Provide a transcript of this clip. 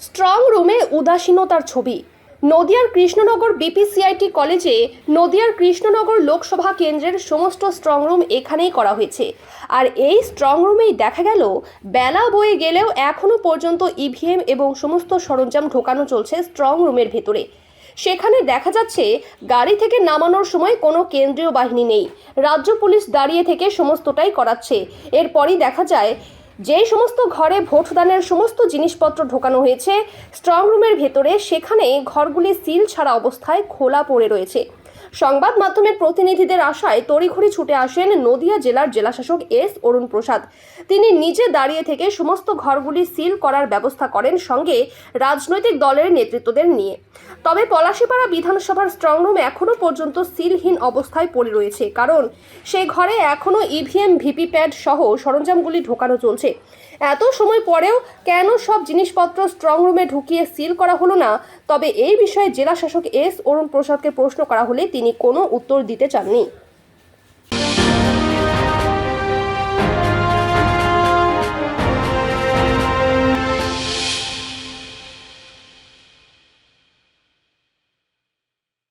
Strong রুমে উদাসীনতার ছবি। নদিয়ার কৃষ্ণনগর বিপিসিআইটি কলেজে নদিয়ার কৃষ্ণনগর লোকসভা কেন্দ্রের সমস্ত স্ট্রং রুম এখানেই করা হয়েছে। আর এই স্ট্রং রুমেই দেখা গেল, বেলা বয়ে গেলেও এখনও পর্যন্ত ইভিএম এবং সমস্ত সরঞ্জাম ঢোকানো চলছে স্ট্রং রুমের ভেতরে। সেখানে দেখা যাচ্ছে, গাড়ি থেকে নামানোর সময় কোনো কেন্দ্রীয় বাহিনী নেই। রাজ্য পুলিশ দাঁড়িয়ে থেকে সমস্তটাই করাচ্ছে। এরপরই দেখা যায় যেই সমস্ত ঘরে ভোটদানের সমস্ত জিনিসপত্র ঢোকানো হয়েছে স্ট্রং রুমের ভেতরে সেখানে ঘরগুলি সিল ছাড়া অবস্থায় খোলা পড়ে রয়েছে। সংবাদ মাধ্যমের প্রতিনিধিদের আশায় তড়িঘড়ি ছুটে আসেন নদিয়া জেলার জেলাশাসক এস অরুণ প্রসাদ। তিনি নিজে দাঁড়িয়ে থেকে সমস্ত ঘরগুলি সিল করার ব্যবস্থা করেন সঙ্গে রাজনৈতিক দলের নেতৃত্বদের নিয়ে। তবে পলাশীপাড়া বিধানসভার স্ট্রংরুম এখনও পর্যন্ত সিলহীন অবস্থায় পড়ে রয়েছে। কারণ সেই ঘরে এখনও ইভিএম ভিপি প্যাড সহ সরঞ্জামগুলি ঢোকানো চলছে। এত সময় পরেও কেন সব জিনিসপত্র স্ট্রং রুমে ঢুকিয়ে সিল করা হলো না? তবে এই বিষয়ে জেলা শাসক এস অরুণ প্রসাদকে প্রশ্ন করা হলে তিনি কোনো উত্তর দিতে চাননি।